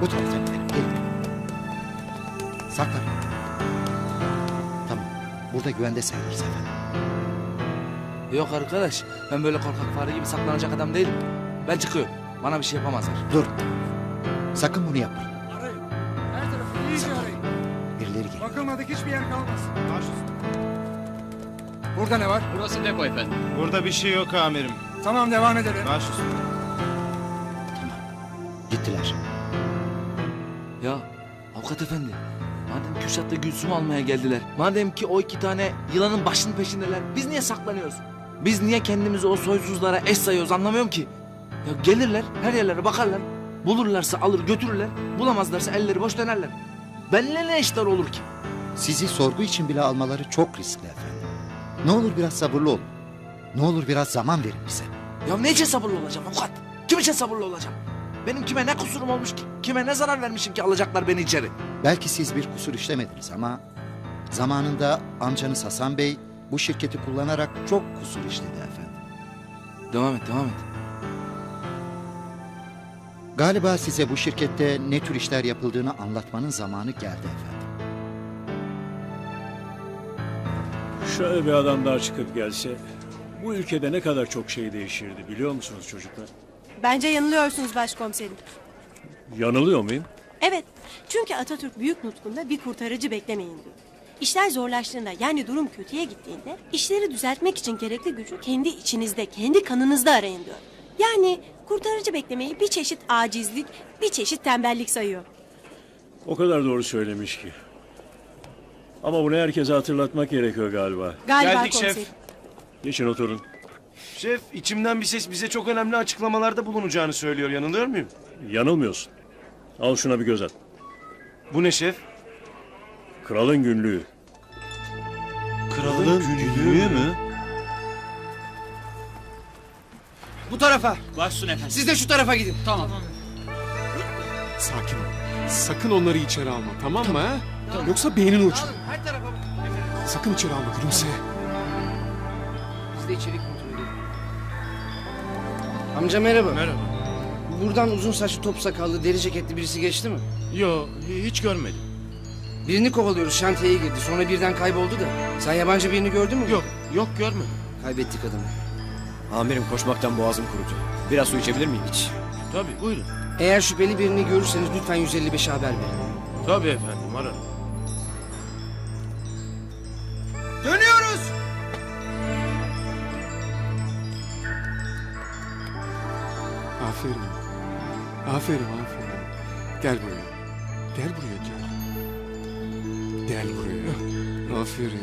Bu taraftan gidelim. Gelin. Saklan. Tamam. Burada güvende sayılırız efendim. Yok arkadaş ben böyle korkak fare gibi saklanacak adam değilim. Ben çıkıyorum. Bana bir şey yapamazlar. Dur. Sakın bunu yapmayın. Arayın. Her tarafı iyice arayın. Birileri geliyor. Bakılmadık hiçbir yer kalmasın. Burada ne var? Burası depo efendim. Burada bir şey yok amirim. Tamam devam edelim. Baş üstüne. Gittiler. Ya avukat efendi. Madem Kürşat'la Gülsüm'ü almaya geldiler. Madem ki o iki tane yılanın başının peşindeler. Biz niye saklanıyoruz? Biz niye kendimizi o soysuzlara eş sayıyoruz anlamıyorum ki. Ya gelirler her yerlere bakarlar. Bulurlarsa alır götürürler. Bulamazlarsa elleri boş dönerler. Benimle ne işler olur ki? Sizi sorgu için bile almaları çok riskli efendim. Ne olur biraz sabırlı olun. Ne olur biraz zaman verin bize. Ya ne için sabırlı olacağım avukat? Kim için sabırlı olacağım? Benim kime ne kusurum olmuş ki? Kime ne zarar vermişim ki alacaklar beni içeri? Belki siz bir kusur işlemediniz ama zamanında amcanız Hasan Bey bu şirketi kullanarak çok kusur işledi efendim. Devam et devam et. Galiba size bu şirkette ne tür işler yapıldığını anlatmanın zamanı geldi efendim. Şöyle bir adam daha çıkıp gelse bu ülkede ne kadar çok şey değişirdi biliyor musunuz çocuklar? Bence yanılıyorsunuz başkomiserim. Yanılıyor muyum? Evet, çünkü Atatürk büyük nutkunda bir kurtarıcı beklemeyin diyor. İşler zorlaştığında yani durum kötüye gittiğinde işleri düzeltmek için gerekli gücü kendi içinizde, kendi kanınızda arayın diyor. Yani kurtarıcı beklemeyi bir çeşit acizlik, bir çeşit tembellik sayıyor. O kadar doğru söylemiş ki. Ama bunu herkese hatırlatmak gerekiyor galiba. Galiba Geldik şef. komiserim. Geçin oturun. Şef içimden bir ses bize çok önemli açıklamalarda bulunacağını söylüyor. Yanılıyor muyum? Yanılmıyorsun. Al şuna bir göz at. Bu ne şef? Kralın günlüğü. Kralın, günlüğü mü? Bu tarafa. Başsın efendim. Siz de şu tarafa gidin. Tamam. Sakin ol. Sakın onları içeri alma tamam mı? ha? Yoksa beynin uçur. Her tarafa. Sakın içeri alma gülümse. Biz de içeri. Amca merhaba. Merhaba. Buradan uzun saçlı top sakallı deri ceketli birisi geçti mi? Yo hiç görmedim. Birini kovalıyoruz şantiyeye girdi sonra birden kayboldu da. Sen yabancı birini gördün mü? Yok yok görmedim. Kaybettik adamı. Amirim koşmaktan boğazım kurudu. Biraz su içebilir miyim hiç? Tabii buyurun. Eğer şüpheli birini görürseniz lütfen 155'e haber verin. Tabii efendim ararım. Aferin. Aferin aferin. Gel buraya. Gel buraya gel. Gel buraya. Aferin.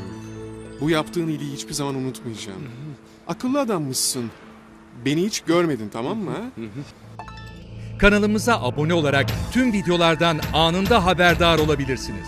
Bu yaptığın iyiliği hiçbir zaman unutmayacağım. Akıllı adammışsın. Beni hiç görmedin tamam mı? Kanalımıza abone olarak tüm videolardan anında haberdar olabilirsiniz.